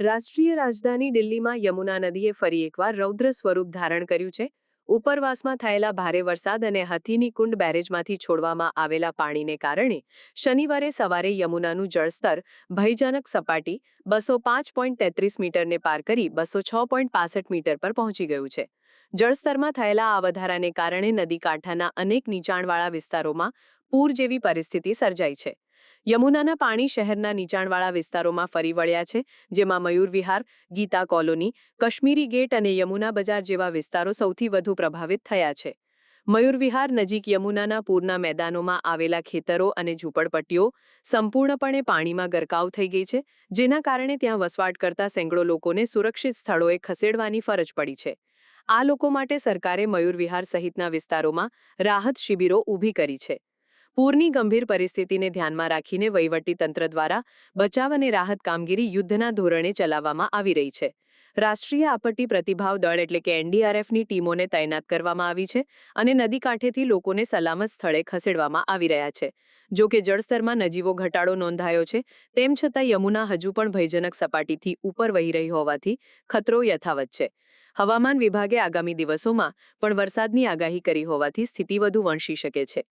રાષ્ટ્રીય રાજધાની દિલ્હીમાં યમુના નદીએ ફરી એકવાર રૌદ્ર સ્વરૂપ ધારણ કર્યું છે. ઉપરવાસમાં થયેલા ભારે વરસાદ અને હથીની કુંડ બેરેજમાંથી છોડવામાં આવેલા પાણીને કારણે શનિવારે સવારે યમુનાનું જળસ્તર ભયજનક સપાટી બસો પાંચ પોઈન્ટ તેત્રીસ મીટરને પાર કરી બસો છ પોઈન્ટ પાસઠ મીટર પર પહોંચી ગયું છે. જળસ્તરમાં થયેલા આ વધારાને કારણે નદી કાંઠાના અનેક નીચાણવાળા વિસ્તારોમાં પૂર જેવી પરિસ્થિતિ સર્જાઈ છે. યમુનાના પાણી શહેરના નીચાણવાળા વિસ્તારોમાં ફરી વળ્યા છે, જેમાં મયુર વિહાર, ગીતા કોલોની, કશ્મીરી ગેટ અને યમુના બજાર જેવા વિસ્તારો સૌથી વધુ પ્રભાવિત થયા છે. મયુર વિહાર નજીક યમુનાના પૂરના મેદાનોમાં આવેલા ખેતરો અને ઝૂંપડપટ્ટીઓ સંપૂર્ણપણે પાણીમાં ગરકાવ થઈ ગઈ છે, જેના કારણે ત્યાં વસવાટ કરતા સેંકડો લોકોને સુરક્ષિત સ્થળોએ ખસેડવાની ફરજ પડી છે. આ લોકો માટે સરકારે મયુર વિહાર સહિતના વિસ્તારોમાં રાહત શિબિરો ઊભી કરી છે. પૂરની ગંભીર પરિસ્થિતિને ધ્યાનમાં રાખીને વહીવટી તંત્ર દ્વારા બચાવ અને રાહત કામગીરી યુદ્ધના ધોરણે ચલાવવામાં આવી રહી છે. રાષ્ટ્રીય આપત્તિ પ્રતિભાવ દળ એટલે કે એનડીઆરએફની ટીમોને તૈનાત કરવામાં આવી છે અને નદી કાંઠેથી લોકોને સલામત સ્થળે ખસેડવામાં આવી રહ્યા છે. જો કે જળસ્તરમાં નજીવો ઘટાડો નોંધાયો છે, તેમ છતાં યમુના હજુ પણ ભયજનક સપાટીથી ઉપર વહી રહી હોવાથી ખતરો યથાવત છે. હવામાન વિભાગે આગામી દિવસોમાં પણ વરસાદની આગાહી કરી હોવાથી સ્થિતિ વધુ વણસી શકે છે.